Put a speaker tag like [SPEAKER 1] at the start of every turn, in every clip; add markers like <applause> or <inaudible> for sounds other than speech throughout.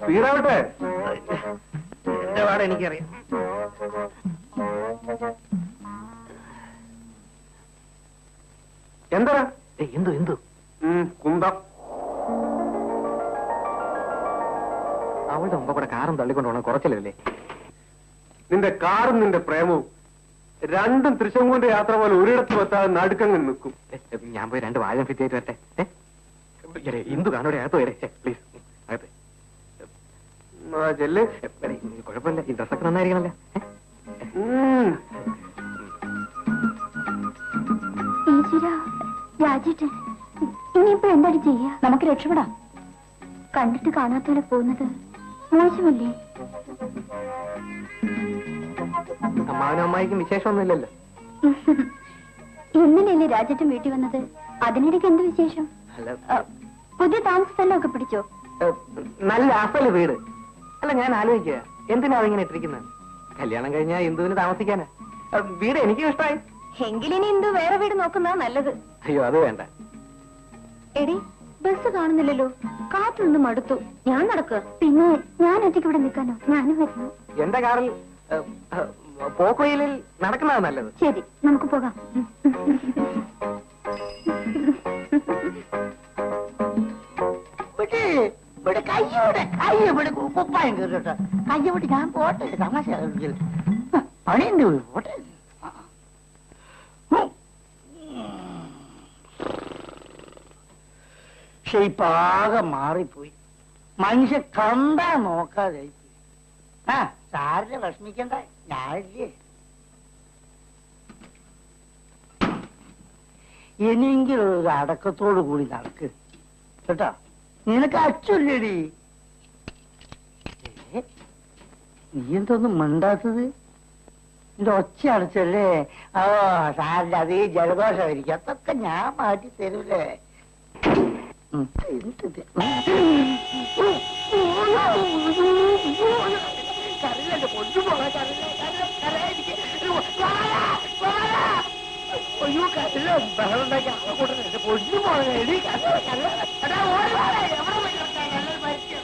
[SPEAKER 1] സ്പീഡാവട്ടെ.
[SPEAKER 2] എന്റെ പാട് എനിക്കറിയാം.
[SPEAKER 1] എന്താ
[SPEAKER 2] എന്തു? എന്തു
[SPEAKER 1] കുന്തം.
[SPEAKER 2] അവളുടെ മുമ്പ് കൂടെ കാറും തള്ളിക്കൊണ്ട് പോകണം കുറച്ചില്ലല്ലേ
[SPEAKER 1] നിന്റെ കാറും നിന്റെ പ്രേമവും രണ്ടും തൃശങ്കൂന്റെ യാത്ര പോലെ ഒരിടത്തും എത്താതെ നടുക്കങ്ങ് നിൽക്കും.
[SPEAKER 2] ഞാൻ പോയി രണ്ട് വാഴം ഫിറ്റ് ആയിട്ട് വരട്ടെ. ഇന്ദു കാണോടെ അകത്ത് വരെ പ്ലീസ് അകത്ത്.
[SPEAKER 1] ചെല്ല്.
[SPEAKER 2] കുഴപ്പമില്ല. ഈ ഡ്രസ്സൊക്കെ നന്നായിരിക്കണല്ലേ.
[SPEAKER 3] രാജേട്ടൻ ഇനിയിപ്പോ എന്താണ് ചെയ്യാ? നമുക്ക് രക്ഷപ്പെടാം. കണ്ടിട്ട് കാണാത്തോലെ പോകുന്നത് മോശമല്ലേ?
[SPEAKER 2] അമ്മാവനും അമ്മായിക്കും വിശേഷമൊന്നുമില്ലല്ലോ
[SPEAKER 3] ഇന്നലെയല്ലേ രാജേട്ടൻ വീട്ടിൽ വന്നത് അതിനിടയ്ക്ക് എന്ത് വിശേഷം? പുതിയ താമസ സ്ഥലമൊക്കെ പിടിച്ചോ
[SPEAKER 2] നല്ല അസൽ വീട്. അല്ല ഞാൻ ആലോചിക്കുക. എന്തിനാ അതിങ്ങനെ ഇട്ടിരിക്കുന്നത്? കല്യാണം കഴിഞ്ഞാൽ ഇന്ദുവിന് താമസിക്കാനാ. വീട് എനിക്കും ഇഷ്ടമായി.
[SPEAKER 3] എങ്കിലിനി ഇന്ദു വേറെ വീട് നോക്കുന്നതാ നല്ലത്.
[SPEAKER 2] അയ്യോ അത് വേണ്ട.
[SPEAKER 3] എടി ബസ് കാണുന്നില്ലല്ലോ. കാറ്റൊന്നും മടുത്തു. ഞാൻ നടക്കുക. പിന്നെ ഞാൻ ഒറ്റയ്ക്ക് ഇവിടെ നിൽക്കാനോ? ഞാനും വരുന്നു
[SPEAKER 2] എന്റെ കാറിൽ ഏ, നടക്കുന്നതാ നല്ലത്.
[SPEAKER 3] ശരി നമുക്ക് പോകാം.
[SPEAKER 4] ഇവിടെ കയ്യോടെ കുപ്പായം കയറിട്ട് ഞാൻ പോട്ടെ തമാശ. പണിയുണ്ട് മാറിപ്പോയി. മനുഷ്യ കണ്ടാ നോക്കാതെ സാറിന് വിഷമിക്കണ്ട? ഞാനില്ലേ. ഇനിയെങ്കിലും ഒരു അടക്കത്തോടു കൂടി നടക്ക്. കേട്ടോ? നിനക്ക് അച്ഛല്ലേടി? നീ എന്തൊന്നും മിണ്ടാത്തത്? എന്റെ ഒച്ച അടച്ചല്ലേ? ഓ സാറിന്റെ അതേ ജലദോഷമായിരിക്കും. അതൊക്കെ ഞാൻ മാറ്റി തരൂലേ. ഉം. എന്തിത്? കരയിലെ കൊണ്ടുപോകാൻ. അയ്യോ കരയിലെ ബഹളം ഉണ്ടാക്കി ആളെ കൊണ്ടുവന്നിട്ട് കൊണ്ടുപോകാൻ എടി കരയിലെ കരയിലെ എടാ ഓടി വാടാ എവിടെ പോയി കിടക്കാൻ നല്ലൊരു മരിച്ചു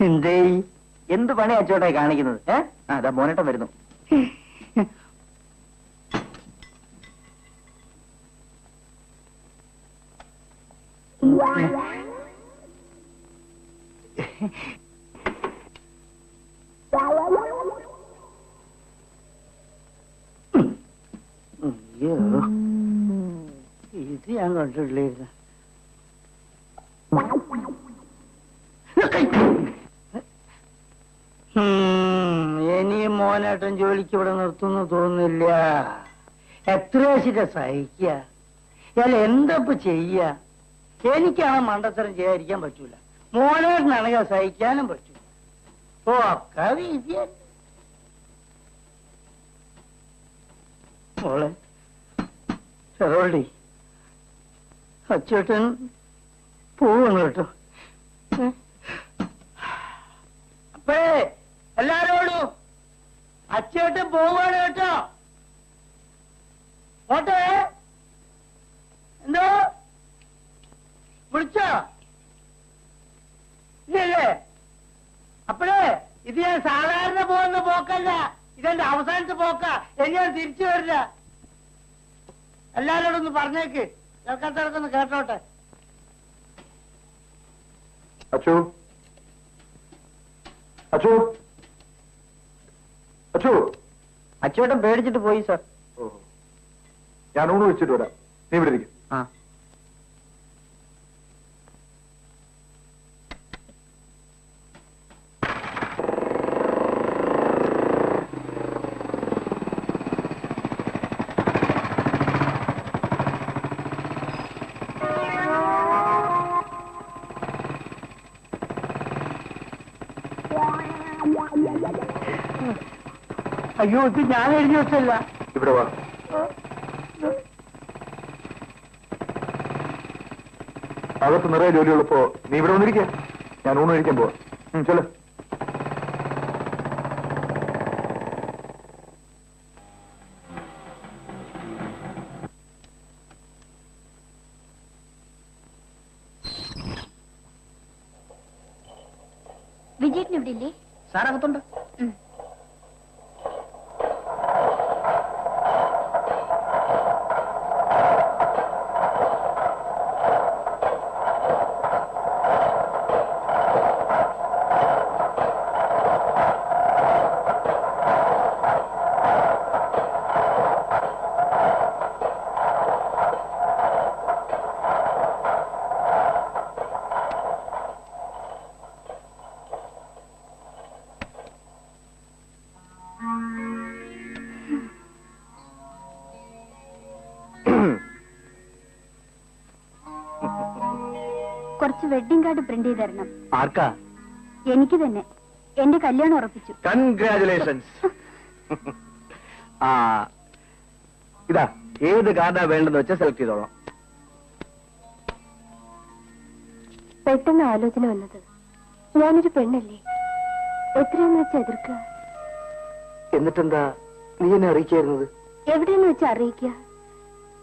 [SPEAKER 4] എന്തേ?
[SPEAKER 2] എന്ത് പണി അച്ചോട്ടായി കാണിക്കുന്നത്? ഏ? ആ അതാ മോനേട്ടം വരുന്നു.
[SPEAKER 4] അയ്യോ. ഇത് ഞാൻ കണ്ടിട്ടില്ലായിരുന്നു ഇനിയും ജോലിക്ക് ഇവിടെ നിർത്തുന്നു തോന്നുന്നില്ല. എത്ര വെച്ചിട്ട് സഹിക്കുക? അയാൾ എന്തപ്പോ ചെയ്യ എനിക്കാണ് മണ്ടത്തരം ചെയ്യാതിരിക്കാൻ പറ്റൂല. മോനേട്ടനാണെങ്കിൽ സഹിക്കാനും പറ്റൂല ഓ ഒക്കെ വിധിയ മോളെ ചെറോളി അച്ചേട്ടൻ പോവാണ് കേട്ടോ? അപ്പേ എല്ലാരോടും അച്ചേട്ടൻ പോവാണ് കേട്ടോ. ഓട്ടെ. എന്തോ? വിളിച്ചോ? അപ്പഴേ ഇത് ഞാൻ സാധാരണ പോകുന്ന പോക്കല്ല. ഇതെന്റെ അവസാനത്തെ പോക്ക. ഞാൻ തിരിച്ചു വരില്ല. എല്ലാരോടും ഒന്ന് പറഞ്ഞേക്ക്. കേൾക്കാത്തവർക്കൊന്ന് കേട്ടോട്ടെ.
[SPEAKER 1] അച്ചു? അച്ചു? അച്ചു?
[SPEAKER 2] അച്ചുവേട്ടൻ പേടിച്ചിട്ട് പോയി സാർ.
[SPEAKER 1] ഞാൻ ഊണ് വെച്ചിട്ട് വരാം. നീ ഇവിടെ ഇരിക്കും.
[SPEAKER 4] അയ്യോ ഇത് ഞാൻ എഴുതി വെച്ചല്ല
[SPEAKER 1] ഇവിടെ വാ. അകത്ത് നിറയെ ജോലിയുള്ളപ്പോ നീ ഇവിടെ വന്നിരിക്കുക ഞാൻ ഊണ് കഴിക്കാൻ പോവാ. ചെല്ലോ.
[SPEAKER 5] വിജയേട്ടൻ ഇവിടെ ഇല്ലേ? വെഡിങ് കാർഡ് പ്രിന്റ് ചെയ്ത് തരണം.
[SPEAKER 6] ആർക്കാ?
[SPEAKER 5] എനിക്ക് തന്നെ. എന്റെ കല്യാണം ഉറപ്പിച്ചു.
[SPEAKER 6] കൺഗ്രാചുലേഷൻസ് <laughs> ആ ഇതാ ഏത് കാർഡാ വേണ്ടെന്ന് വെച്ചാൽ സെലക്ട് ചെയ്തോളാം.
[SPEAKER 5] പെട്ടെന്ന് ആലോചന വന്നത്. ഞാനൊരു പെണ്ണല്ലേ? എത്രയെന്ന് വെച്ച് എതിർക്കുക?
[SPEAKER 6] എന്നിട്ടെന്താ നീ എന്നെ അറിയിക്കായിരുന്നത്?
[SPEAKER 5] എവിടെയെന്ന് വെച്ച് അറിയിക്കുക?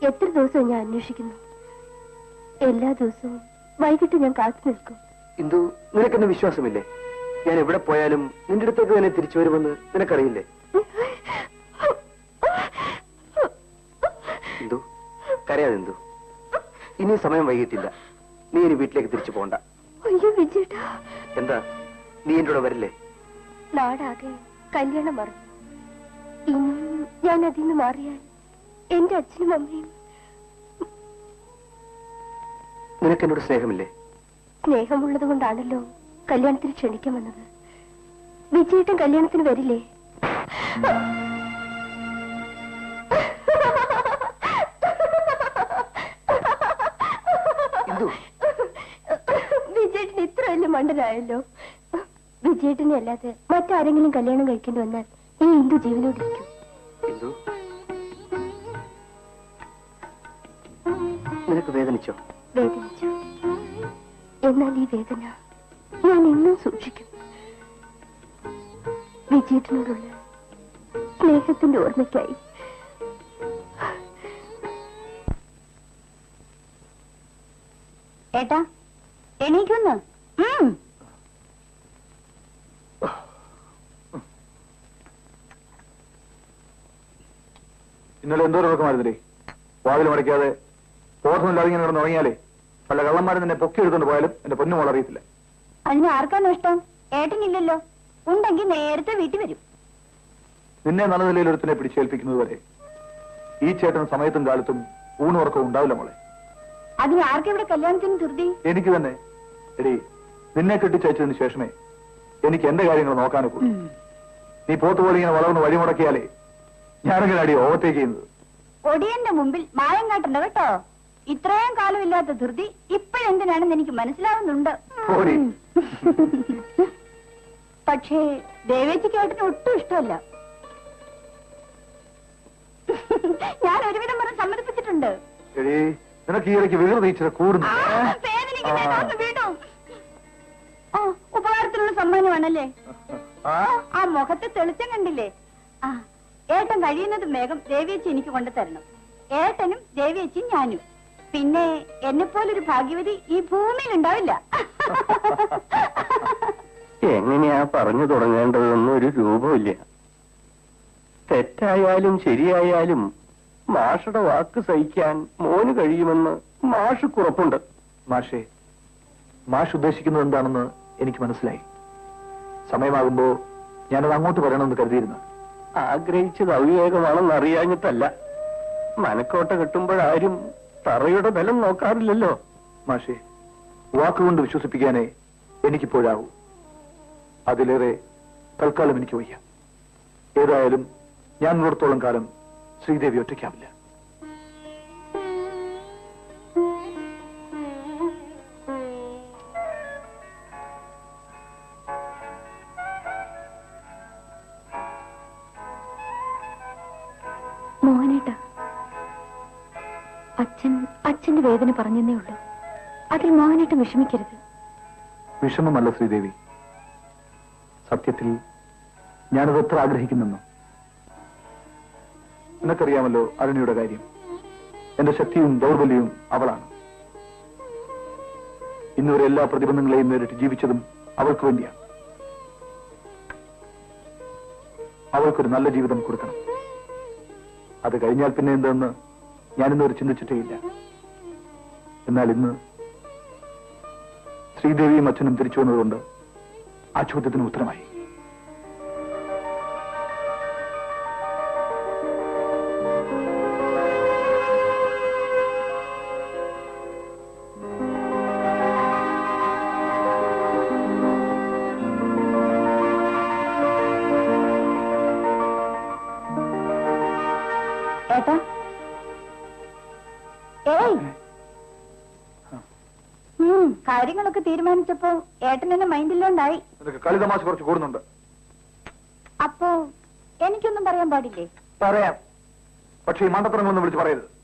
[SPEAKER 5] എത്ര ദിവസവും ഞാൻ അന്വേഷിക്കുന്നു? എല്ലാ ദിവസവും വൈകിട്ട് ഞാൻ കാത്തു നിൽക്കും.
[SPEAKER 6] ഇന്ദു നിനക്കൊന്നും വിശ്വാസമില്ലേ? ഞാൻ എവിടെ പോയാലും നിന്റെ അടുത്തേക്ക് തന്നെ തിരിച്ചു വരുമെന്ന് നിനക്കറിയില്ലേ? ഇന്ദു കരയാതെ ഇന്ദു. ഇനി സമയം വൈകിട്ടില്ല. നീ ഇനി വീട്ടിലേക്ക് തിരിച്ചു പോണ്ട.
[SPEAKER 5] അയ്യോ വിജയേട്ടാ.
[SPEAKER 6] എന്താ? നീ എന്റെ കൂടെ വരില്ലേ?
[SPEAKER 5] നാടാകെ കല്യാണം മറന്നു. ഇനിയും ഞാൻ അതിൽ നിന്ന് മാറിയാൽ എന്റെ അച്ഛനും അമ്മയും
[SPEAKER 6] നിനക്ക് എന്നോട് സ്നേഹമില്ലേ?
[SPEAKER 5] സ്നേഹമുള്ളത് കൊണ്ടാണല്ലോ കല്യാണത്തിന് ക്ഷണിക്കാൻ വന്നത്. വിജയേട്ടൻ കല്യാണത്തിന് വരില്ലേ? വിജയേട്ടൻ ഇത്ര വലിയ മണ്ടനായല്ലോ. വിജയേട്ടനെ അല്ലാതെ മറ്റാരെങ്കിലും കല്യാണം കഴിക്കേണ്ടി വന്നാൽ ഈ ഇന്ദു ജീവനോടിരിക്കും
[SPEAKER 6] നിനക്ക് വേദനിച്ചോ?
[SPEAKER 5] വേദനിച്ചു? എന്നാൽ ഈ വേദന ഞാൻ എന്നും സൂക്ഷിക്കും. വിജയത്തിനോടുള്ള സ്നേഹത്തിന്റെ ഓർമ്മയ്ക്കായി. ഏട്ടാ എണീക്കുന്നു.
[SPEAKER 7] ഇന്നലെ എന്തോ ഉറക്കമായിരുന്നില്ലേ വാതിൽ മടക്കാതെ ബോധമില്ലാതെ ഇങ്ങനെ കിടന്ന് ഉറങ്ങിയാലേ? പല കള്ളന്മാരും നിന്നെ പൊക്കി എടുത്തോണ്ട് പോയാലും എന്റെ പൊന്നുമോൾ അറിയത്തില്ല.
[SPEAKER 5] അതിന് ആർക്കാണ് ഇഷ്ടം? ഏട്ടനില്ലല്ലോ. ഉണ്ടെങ്കിൽ നേരത്തെ വീട്ടിൽ വരും.
[SPEAKER 7] നിന്നെ നല്ല നിലയിൽ ഒരുത്തിനെ പിടിച്ചേൽപ്പിക്കുന്നത് വരെ ഈ ചേട്ടൻ സമയത്തും കാലത്തും ഊണുറക്കം ഉണ്ടാവില്ല മോളെ.
[SPEAKER 5] അതിന് ആർക്കെവിടെ കല്യാണത്തിന് ധൃതി?
[SPEAKER 7] എനിക്ക് തന്നെ. എടി നിന്നെ കെട്ടിച്ചയച്ചതിന് ശേഷമേ എനിക്ക് എന്റെ കാര്യങ്ങൾ നോക്കാനൊക്കെ നീ പോത്തുപോലെ ഇങ്ങനെ വളർന്ന് വഴിമുടക്കിയാലേ ഞാനെങ്ങനെ അടി ഓവർടേക്ക് ചെയ്യുന്നത്.
[SPEAKER 5] ഒടിയന്റെ മുമ്പിൽ മായം കാട്ടണ്ട കേട്ടോ. ഇത്രയും കാലം ഇല്ലാത്ത ധൃതി ഇപ്പോഴെന്തിനാണെന്ന് എനിക്ക് മനസ്സിലാവുന്നുണ്ട്. പക്ഷേ ദേവേച്ചിക്ക് ഏട്ടന് ഒട്ടും ഇഷ്ടമല്ല. ഞാൻ ഒരുവിധം പറഞ്ഞ് സമ്മതിപ്പിച്ചിട്ടുണ്ട്.
[SPEAKER 7] നിനക്ക് വികൃതി ഇച്ചിരി കൂടുന്നു.
[SPEAKER 5] ഉപകാരത്തിനുള്ള സമ്മാനമാണല്ലേ?
[SPEAKER 7] ആ?
[SPEAKER 5] ആ മുഖത്തെ തെളിച്ചം കണ്ടില്ലേ? ആ ഏട്ടൻ കഴിയുന്നതും വേഗം ദേവിയച്ചി എനിക്ക് കൊണ്ടുതരണം. ഏട്ടനും ദേവിയച്ചിയും ഞാനും. പിന്നെ എന്നെ പോലൊരു ഭാഗ്യവതി ഈ ഭൂമിയിൽ ഉണ്ടാവില്ല.
[SPEAKER 8] എങ്ങനെയാ പറഞ്ഞു തുടങ്ങേണ്ടതെന്നും ഒരു രൂപമില്ല തെറ്റായാലും ശരിയായാലും മാഷുടെ വാക്ക് സഹിക്കാൻ മോന് കഴിയുമെന്ന് മാഷുക്കുറപ്പുണ്ട്.
[SPEAKER 7] മാഷേ മാഷ് ഉദ്ദേശിക്കുന്നത് എന്താണെന്ന് എനിക്ക് മനസ്സിലായി. സമയമാകുമ്പോ ഞാനത് അങ്ങോട്ട് പറയണമെന്ന് കരുതിയിരുന്നു.
[SPEAKER 8] ആഗ്രഹിച്ചത് അവിവേകമാണെന്ന് അറിയാഞ്ഞിട്ടല്ല. മനക്കോട്ട കിട്ടുമ്പോഴാരും തറയുടെ ബലം നോക്കാറില്ലല്ലോ.
[SPEAKER 7] മാഷെ വാക്കുകൊണ്ട് വിശ്വസിപ്പിക്കാനേ എനിക്കിപ്പോഴാവൂ. അതിലേറെ തൽക്കാലം എനിക്ക് വയ്യ. ഏതായാലും ഞാൻ ഉള്ളിടത്തോളം കാലം ശ്രീദേവി ഒറ്റയ്ക്കാവില്ല.
[SPEAKER 5] അച്ഛന്റെ വേദന പറഞ്ഞെന്നേ ഉള്ളൂ. അതിൽ മോഹനായിട്ട് വിഷമിക്കരുത്.
[SPEAKER 7] വിഷമമല്ല ശ്രീദേവി. സത്യത്തിൽ ഞാനത് എത്ര ആഗ്രഹിക്കുന്നെന്നോ? നിനക്കറിയാമല്ലോ അരുണിയുടെ കാര്യം. എന്റെ ശക്തിയും ദൗർബല്യവും അവളാണ്. ഇന്നുവരെ എല്ലാ പ്രതിബന്ധങ്ങളെയും നേരിട്ട് ജീവിച്ചതും അവൾക്ക് വേണ്ടിയാണ്
[SPEAKER 1] അവൾക്കൊരു നല്ല ജീവിതം കൊടുക്കണം. അത് കഴിഞ്ഞാൽ പിന്നെ എന്തെന്ന് ഞാനിന്നൊരു ചിന്തിച്ചിട്ടേയില്ല എന്നാൽ ഇന്ന് ശ്രീദേവിയും അച്ഛനും തിരിച്ചു വന്നതുകൊണ്ട് ആ ചോദ്യത്തിന് ഉത്തരമായി.
[SPEAKER 3] ഏട്ടാ? ഏയ്! കാര്യങ്ങളൊക്കെ തീരുമാനിച്ചപ്പോ ഏട്ടൻ എന്നെ മൈൻഡില്ലോണ്ടായി.
[SPEAKER 1] കളിതമാശ കുറച്ച് കൂടുന്നുണ്ട്.
[SPEAKER 3] അപ്പോ എനിക്കൊന്നും പറയാൻ പാടില്ലേ?
[SPEAKER 1] പറയാം. പക്ഷേ ഈ മണ്ടത്തരങ്ങളൊന്നും വിളിച്ച് പറയരുത്.